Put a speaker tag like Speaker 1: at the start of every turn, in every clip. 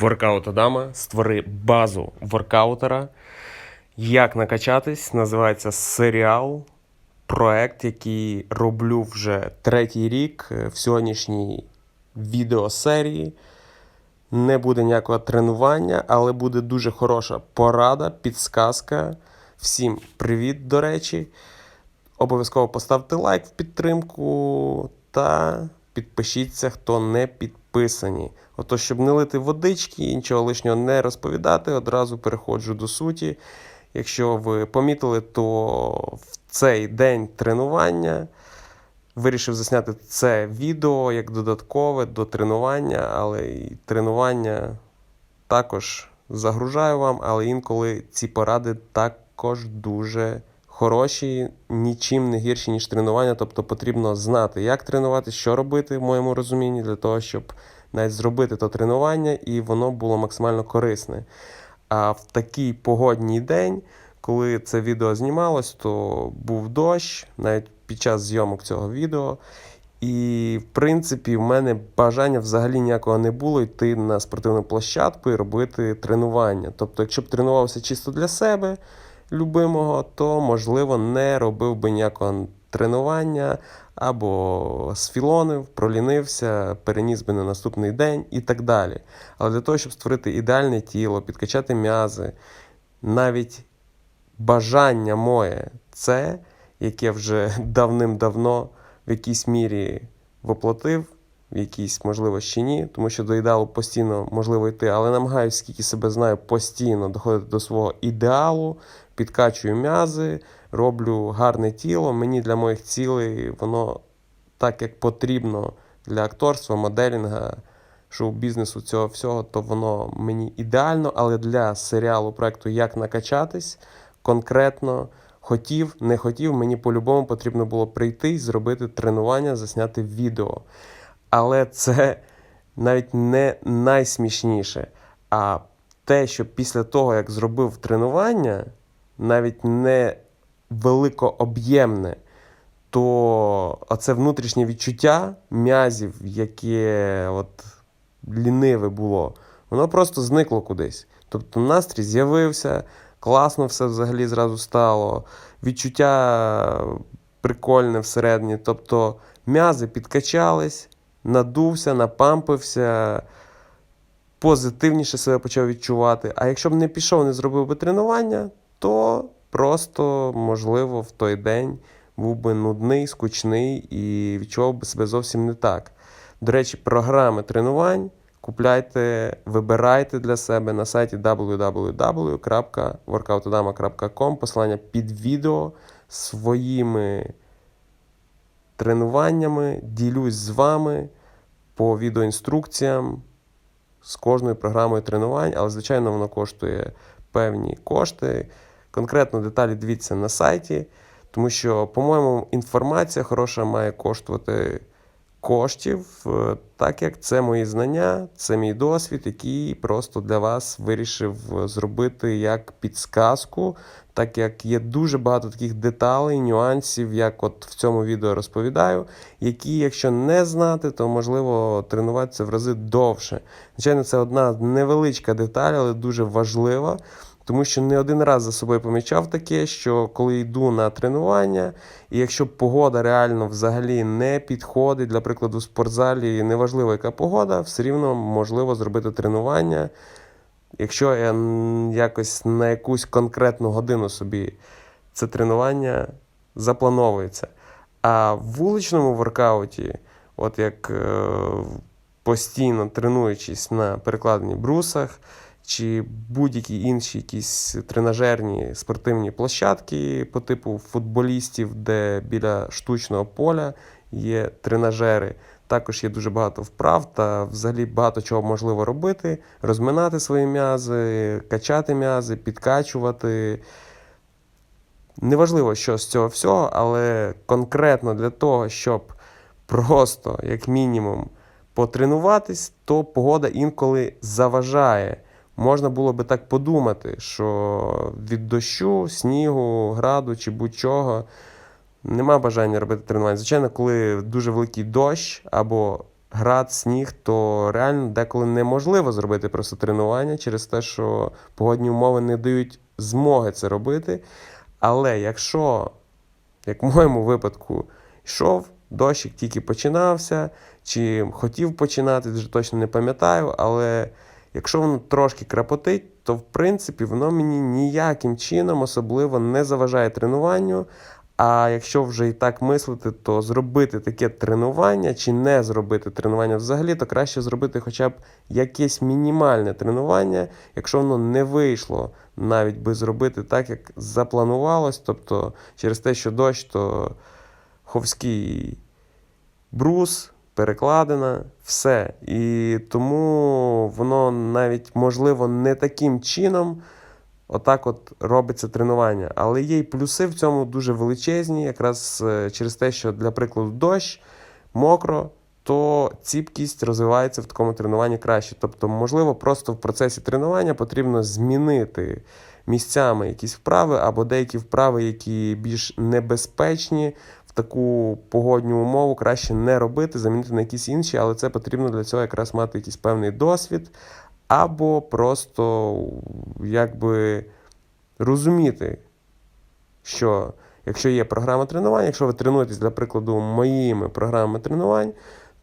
Speaker 1: Воркаут Адама. Створи базу воркаутера. Як накачатись, називається серіал. Проект, який роблю вже третій рік е, в сьогоднішній відеосерії. Не буде ніякого тренування, але буде дуже хороша порада, підсказка. Всім привіт, до речі. Обов'язково поставте лайк в підтримку та підпишіться, хто не підписані. Ото, щоб не лити водички і нічого лишнього не розповідати, одразу переходжу до суті. Якщо ви помітили, то в цей день тренування вирішив засняти це відео як додаткове до тренування, але і тренування також загружаю вам, але інколи ці поради також дуже хороші, нічим не гірші, ніж тренування. Тобто потрібно знати, як тренувати, що робити, в моєму розумінні, для того, щоб навіть зробити то тренування і воно було максимально корисне. А в такий погодній день, коли це відео знімалось, то був дощ навіть під час зйомок цього відео. І, в принципі, в мене бажання взагалі ніякого не було йти на спортивну площадку і робити тренування. Тобто, якщо б тренувався чисто для себе любимого, то можливо не робив би ніякого тренування або сфілонив, пролінився, переніс би на наступний день і так далі. Але для того, щоб створити ідеальне тіло, підкачати м'язи, навіть бажання моє це, яке вже давним-давно в якійсь мірі воплотив, якійсь, можливо, ще ні, тому що до ідеалу постійно можливо йти, але намагаюся, скільки себе знаю, постійно доходити до свого ідеалу, підкачую м'язи, роблю гарне тіло. Мені для моїх цілей воно так, як потрібно для акторства, моделінга, шоу-бізнесу, цього всього, то воно мені ідеально, але для серіалу проекту Як накачатись конкретно хотів, не хотів, мені по-любому потрібно було прийти і зробити тренування, засняти відео. Але це навіть не найсмішніше. А те, що після того, як зробив тренування, навіть не великооб'ємне, то оце внутрішнє відчуття м'язів, яке от ліниве було, воно просто зникло кудись. Тобто настрій з'явився, класно все взагалі зразу стало, відчуття прикольне всередині. Тобто м'язи підкачались, надувся, напампився, позитивніше себе почав відчувати. А якщо б не пішов, не зробив би тренування, то просто, можливо, в той день був би нудний, скучний і відчував би себе зовсім не так. До речі, програми тренувань купляйте, вибирайте для себе на сайті www.workoutodama.com посилання під відео своїми тренуваннями, ділюсь з вами по відеоінструкціям з кожною програмою тренувань, але, звичайно, воно коштує певні кошти. Конкретно деталі дивіться на сайті, тому що, по-моєму, інформація хороша має коштувати коштів, е, так як це мої знання, це мій досвід, який просто для вас вирішив зробити як підсказку, так як є дуже багато таких деталей, нюансів, як от в цьому відео розповідаю, які, якщо не знати, то можливо тренуватися в рази довше. Звичайно, це одна невеличка деталь, але дуже важлива. Тому що не один раз за собою помічав таке, що коли йду на тренування, і якщо погода реально взагалі не підходить, для прикладу, в спортзалі, неважливо, яка погода, все рівно можливо зробити тренування. Якщо я якось на якусь конкретну годину собі це тренування заплановується. А в вуличному воркауті, от як е, постійно тренуючись на перекладенні брусах, чи будь-які інші якісь тренажерні спортивні площадки по типу футболістів, де біля штучного поля є тренажери. Також є дуже багато вправ та взагалі багато чого можливо робити, розминати свої м'язи, качати м'язи, підкачувати. Неважливо, що з цього всього, але конкретно для того, щоб просто, як мінімум, потренуватись, то погода інколи заважає. Можна було би так подумати, що від дощу, снігу, граду чи будь-чого нема бажання робити тренування. Звичайно, коли дуже великий дощ або град, сніг, то реально деколи неможливо зробити просто тренування через те, що погодні умови не дають змоги це робити. Але якщо, як в моєму випадку, йшов, дощик тільки починався, чи хотів починати, вже точно не пам'ятаю, але якщо воно трошки крапотить, то в принципі воно мені ніяким чином особливо не заважає тренуванню. А якщо вже і так мислити, то зробити таке тренування чи не зробити тренування взагалі, то краще зробити хоча б якесь мінімальне тренування, якщо воно не вийшло, навіть би зробити так, як запланувалось. Тобто через те, що дощ, то ховський брус, перекладина, все. І тому воно навіть можливо не таким чином. Отак от робиться тренування. Але є й плюси в цьому дуже величезні, якраз е, через те, що, для прикладу, дощ, мокро, то ціпкість розвивається в такому тренуванні краще. Тобто, можливо, просто в процесі тренування потрібно змінити місцями якісь вправи або деякі вправи, які більш небезпечні таку погодню умову, краще не робити, замінити на якісь інші, але це потрібно для цього якраз мати якийсь певний досвід або просто якби розуміти, що якщо є програма тренувань, якщо ви тренуєтесь, для прикладу, моїми програмами тренувань,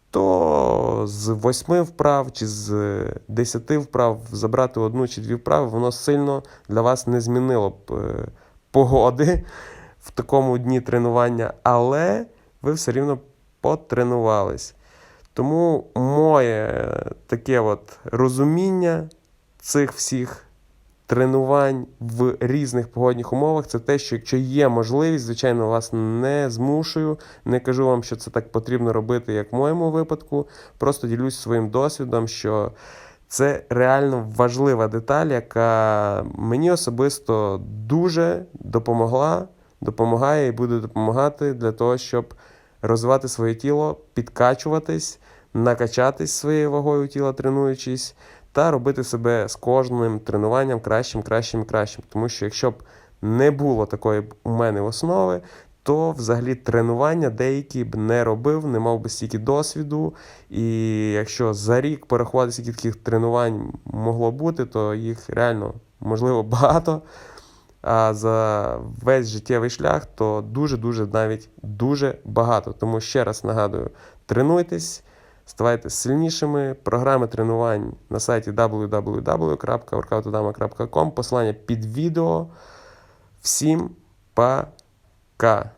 Speaker 1: то з восьми вправ чи з десяти вправ забрати одну чи дві вправи, воно сильно для вас не змінило б е, погоди в такому дні тренування, але ви все рівно потренувались. Тому моє таке от розуміння цих всіх тренувань в різних погодних умовах це те, що якщо є можливість, звичайно, вас не змушую, не кажу вам, що це так потрібно робити, як в моєму випадку. Просто ділюсь своїм досвідом, що це реально важлива деталь, яка мені особисто дуже допомогла, допомагає і буде допомагати для того, щоб розвивати своє тіло, підкачуватись, накачатись своєю вагою тіла, тренуючись, та робити себе з кожним тренуванням кращим, кращим кращим. Тому що якщо б не було такої у мене основи, то взагалі тренування деякі б не робив, не мав би стільки досвіду. І якщо за рік порахувати, скільки таких тренувань могло бути, то їх реально можливо багато. За весь життєвий шлях, то дуже-дуже навіть дуже багато. Тому ще раз нагадую: тренуйтесь, ставайте сильнішими. Програми тренувань на сайті www.workoutodama.com. Посилання під відео. Всім пока!